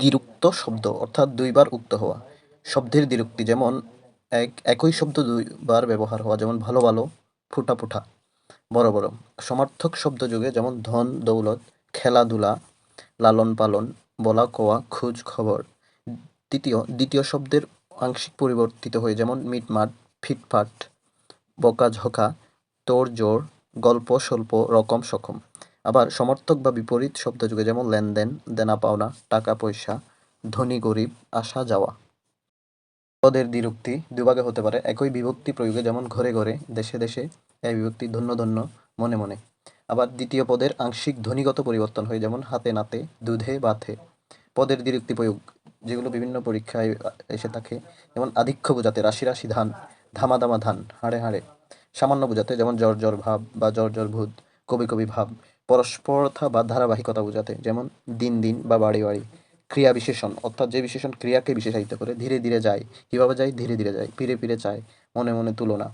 দ্বিরুক্ত শব্দ, অর্থাৎ দুইবার উক্ত হওয়া। শব্দের দ্বিরুক্তি যেমন এক, একই শব্দ দুইবার ব্যবহার হওয়া, যেমন ভালো ভালো, ফুটা ফুটা, বড় বড়। সমার্থক শব্দ যুগে যেমন ধন, দৌলত, খেলাধুলা, লালন পালন, বলা, কোয়া, খোঁজ, খবর, দ্বিতীয় দ্বিতীয় শব্দের আংশিক পরিবর্তিত হয়ে যেমন মিটমাট, ফিটফাট, বকাঝকা, তোড়জোড়, গল্প, স্বল্প, রকম সকম আবার সমর্থক বা বিপরীত শব্দযুগে যেমন লেনদেন দেনা পাওনা টাকা পয়সা ধনী গরিব, আসা যাওয়া। পদের দ্বিরুক্তি দুভাগে হতে পারে। একই বিভক্তি প্রয়োগে যেমন ঘরে ঘরে, দেশে দেশে, এই বিভক্তি ধন্য ধন্য, মনে মনে। আবার দ্বিতীয় পদের আংশিক ধ্বনিগত পরিবর্তন হয়, যেমন হাতে নাতে, দুধে বাথে পদের দ্বিরুক্তি প্রয়োগ, যেগুলো বিভিন্ন পরীক্ষায় এসে থাকে, যেমন আধিক্য বোঝাতে, রাশি রাশি ধান, ধামা ধামা ধান, হাড়ে হাড়ে। সামান্য বোঝাতে, যেমন জ্বর ভাব বা জ্বর ভূত, কবি কবি ভাব পরস্পরতা বা ধারাবাহিকতা বোঝাতে, যেমন দিন দিন বা বাড়ি বাড়ি, ক্রিয়া বিশেষণ, অর্থাৎ যে বিশেষণ ক্রিয়াকে বিশেষায়িত করে, ধীরে ধীরে যায়, কীভাবে যায়, ধীরে ধীরে যায়, ফিরে ফিরে চায়, মনে মনে তুলনা।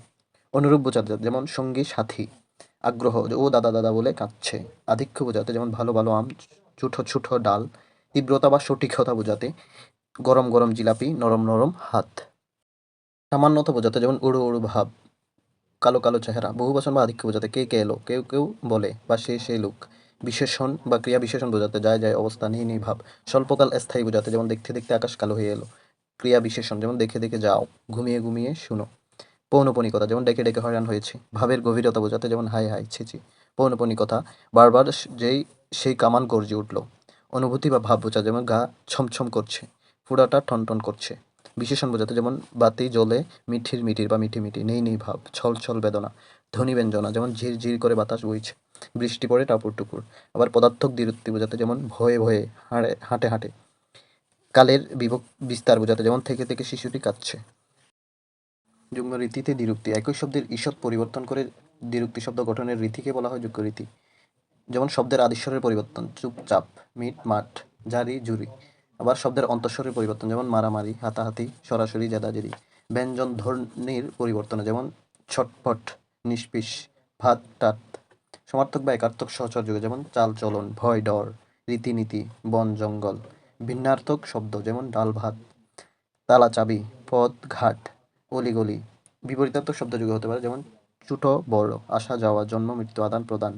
অনুরূপ বোঝাতে যেমন সঙ্গী, সাথী, আগ্রহ ও দাদা দাদা বলে কাঁদছে। আধিক্য বোঝাতে, যেমন ভালো ভালো আম, ছুটো ছুটো ডাল। তীব্রতা বা সঠিকতা বোঝাতে, গরম গরম জিলাপি, নরম নরম হাত। সামান্যতা বোঝাতে, যেমন উড়ো উড়ো ভাব। কালো কালো চেহারা। বহু বচন বা আধিক্য বোঝাতে কে কে এলো কেউ কেউ বলে বা সে সেই লোক। বিশেষণ বা ক্রিয়া বিশেষণ বোঝাতে যায় যায় অবস্থা নেই নেই ভাব। স্বল্পকাল স্থায়ী বোঝাতে যেমন দেখতে দেখতে আকাশ কালো হয়ে এলো, ক্রিয়া বিশেষণ যেমন দেখে দেখে যাও, ঘুমিয়ে ঘুমিয়ে শুনো। পৌনপনিকতা যেমন ডেকে ডেকে হয়রান হয়েছে, ভাবের গভীরতা বোঝাতে যেমন হাই হাই ছিছি পৌনপনিকতা, বারবার যেই সেই কামান গর্জে উঠল। অনুভূতি বা ভাব বোঝা যেমন গা ছমছম করছে, ফুড়াটা টনটন করছে। বিশেষণ বোঝাতে যেমন বাতি জ্বলে মিঠির মিঠির বা মিঠি মিঠি, নেই নেই ভাব, ছল ছল বেদনা ধ্বনি ব্যঞ্জনা, যেমন ঝির ঝির করে বাতাস বইছে, বৃষ্টি পড়ে টাপুর টুপুর। আবার পদার্থক দ্বিরুক্তি বোঝাতে যেমন ভয়ে ভয়ে হাঁড়ে, হাঁটে হাঁটে। কালের বিভক বিস্তার বোঝাতে যেমন থেকে থেকে শিশুটি কাঁদছে। যুগ্ম রীতিতে দ্বিরুক্তি, একই শব্দের ঈষৎ পরিবর্তন করে দ্বিরুক্তি শব্দ গঠনের রীতিকে বলা হয় যুগ্ম রীতি। যেমন শব্দের আদিশ্বরের পরিবর্তন, চুপচাপ, মিট মাঠ জারি, জুরি। আবার শব্দের অন্তঃস্বরের পরিবর্তন, যেমন মারামারি, হাতাহাতি, সরাসরি জেদাজেরি ব্যঞ্জন ধ্বনির পরিবর্তন, যেমন ছটফট, নিষ্পিস, ভাত, টাত। সমার্থক বা একার্থক সহচর যুগে, যেমন চাল, চলন, ভয়, ডর, রীতিনীতি, বন, জঙ্গল। ভিন্নার্থক শব্দ, যেমন ডাল, ভাত, তালা, চাবি, পথ, ঘাট, অলিগলি। বিপরীতার্থক শব্দ যুগে হতে পারে, যেমন ছোটো, বড়, আসা, যাওয়া, জন্ম, মৃত্যু আদান প্রদান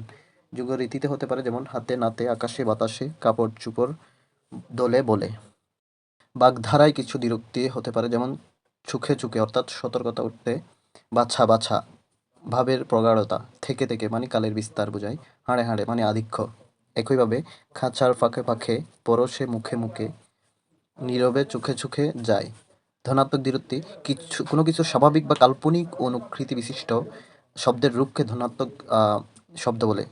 যুগ রীতিতে হতে পারে, যেমন হাতে, নাতে, আকাশে, বাতাসে, কাপড়, চুপড় দোলে বলে। বাগধারায় কিছু দ্বিরুক্তি হতে পারে, যেমন চুখে চোখে, অর্থাৎ সতর্কতা উঠতে বাছা বাছা, ভাবের প্রগাঢ়তা, থেকে থেকে মানে কালের বিস্তার বোঝায়, হাড়ে হাড়ে মানে আধিক্য। একইভাবে খাঁচার ফাঁকে ফাঁকে, পরশে মুখে মুখে, নীরবে চোখে চোখে যায়। ধনাত্মক দ্বিরুক্তি কিছু, কোনো কিছু স্বাভাবিক বা কাল্পনিক অনুকৃতি বিশিষ্ট শব্দের রূপকে ধনাত্মক শব্দ বলে,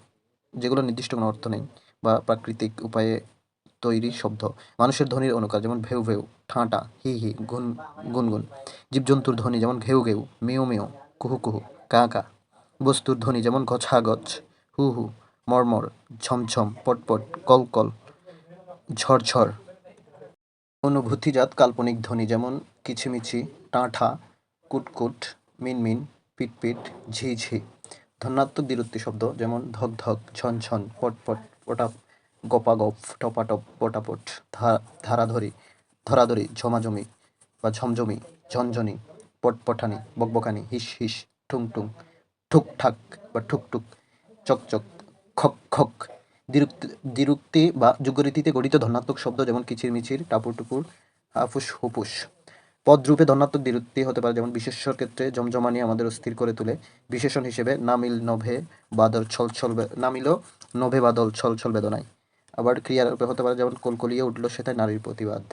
যেগুলো নির্দিষ্ট কোনো অর্থ নেই বা প্রাকৃতিক উপায়ে তৈরি শব্দ। মানুষের ধ্বনির অনুকার যেমন ভেউ ভেউ, ঠাঁটা, হি হি, গুন, গুনগুন। জীবজন্তুর ধ্বনি যেমন ঘেউ ঘেউ, মেও মেও, কুহু কুহু, কা কা। বস্তুর ধ্বনি যেমন গছা গছ, হু হু মর্মর ঝমঝম পটপট কল কল ঝড়ঝড় অনুভূতিজাত কাল্পনিক ধ্বনি যেমন কিছিমিছি টাঁঠা, কুটকুট মিনমিন পিটপিট ঝি ঝি। ধন্যাত্মক দ্বিরুক্তি শব্দ যেমন ধক ধক ঝনঝন পটপট পটা গপাগপ, টপাটপ পটাপট ধারাধরি, ধরাধরি, ঝমাঝমি বা ঝমঝমি, ঝনঝনি, পটপঠানি, বকবকানি, হিস হিস, ঠুং টুং ঠুকঠাক বা ঠুকঠুক চকচক খক খক, দিরুক্তি দ্বিরুক্তি বা যুগরীতিতে গঠিত ধনাত্মক শব্দ যেমন কিচির মিচির টাপুর টুপুর, হাফুস হুপুস। পদরূপে ধনাত্মক দ্বিরুক্তি হতে পারে যেমন বিশেষ্যর ক্ষেত্রে জমজমানি আমাদের অস্থির করে তুলে। বিশেষণ হিসেবে নামিল নভে বাদল ছল ছল নামিল নভে বাদল ছল ছল বেদনায়। আবার ক্রিয়ার রূপে হতে পারে, যেমন কলকলিয়ে উঠল সেটাই নারীর প্রতিবাদ।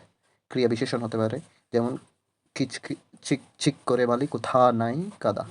ক্রিয়া বিশেষণ হতে পারে, যেমন কিচ চিক চিক করে বালি কোথা নাই কাদা।